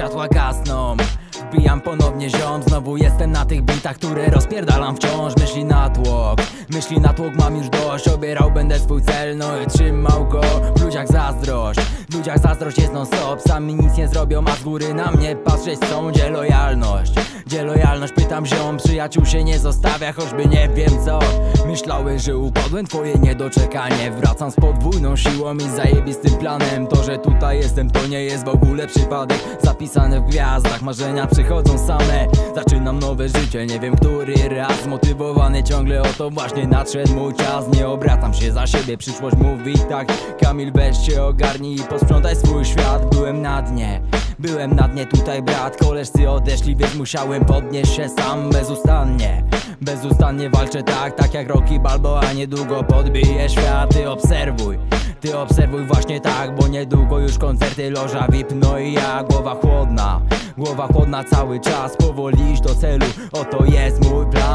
światła gasną. Wbijam ponownie ziom, znowu jestem na tych bitach, które rozpierdalam wciąż. Myśli na tłok, myśli na tłok mam już dość. Obierał będę swój cel, no i trzymał go. W ludziach zazdrość, w ludziach zazdrość jest non stop Sami nic nie zrobią, a z góry na mnie patrzeć chcą Gdzie lojalność, gdzie lojalność? Pytam ziom, przyjaciół się nie zostawia, choćby nie wiem co Myślały, że upadłem? Twoje niedoczekanie. Wracam z podwójną siłą i zajebistym planem. To, że tutaj jestem, to nie jest w ogóle przypadek. Zapisane w gwiazdach, marzenia przychodzą same. Zaczynam nowe życie, nie wiem który raz. Zmotywowany ciągle o to właśnie nadszedł mój czas. Nie obracam się za siebie, przyszłość mówi tak. Kamil weź się ogarnij i posprzątaj swój świat. Byłem na dnie, byłem na dnie tutaj brat. Koleżcy odeszli, więc musiałem podnieść się sam bezustannie Bezustannie walczę tak, tak jak Rocky Balboa Niedługo podbije świat, ty obserwuj Ty obserwuj właśnie tak, bo niedługo już koncerty, loża VIP No i ja, głowa chłodna Głowa chłodna cały czas, powoli iść do celu. Oto jest mój plan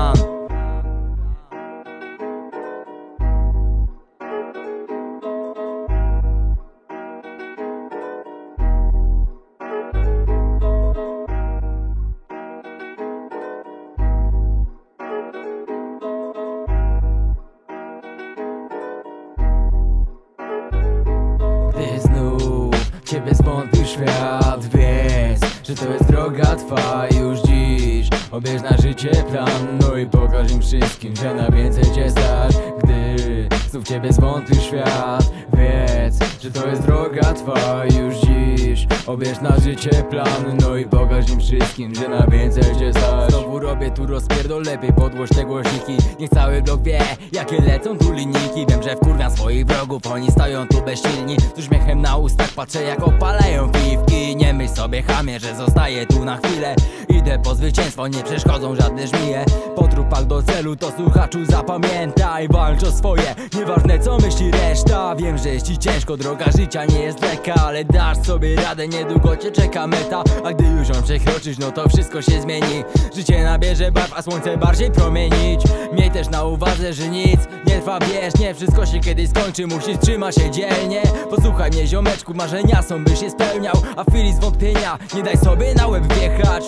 Ciebie zwątpił świat. Wiedz, że to jest droga twa już dziś. Obierz na życie plan No i pokaż im wszystkim, że na więcej cię stać. Gdy znów Ciebie zwątpił świat Wiedz, że to jest droga twa już dziś. Obierz na życie plan No i pokaż im wszystkim, że na więcej cię stać robię tu rozpierdol, lepiej podłoż te głośniki. Niech cały blok wie, jakie lecą tu linijki. Wiem, że wkurwiam swoich wrogów, oni stoją tu bezsilni. Z uśmiechem na ustach patrzę jak opalają piwki. Nie myśl sobie chamie, że zostaję tu na chwilę. Idę po zwycięstwo, nie przeszkodzą żadne żmije. Po trupach do celu to słuchaczu zapamiętaj. Walcz o swoje, nieważne co myśli reszta. Wiem, że jest ci ciężko, droga życia nie jest lekka Ale dasz sobie radę, niedługo cię czeka meta. A gdy już ją przekroczysz, no to wszystko się zmieni. Życie nabierze barw, a słońce bardziej promienić. Miej też na uwadze, że nic nie trwa wiecznie Wszystko się kiedyś skończy, musisz trzymać się dzielnie. Posłuchaj mnie ziomeczku, marzenia są byś je spełniał A w chwili zwątpienia nie daj sobie na łeb wjechać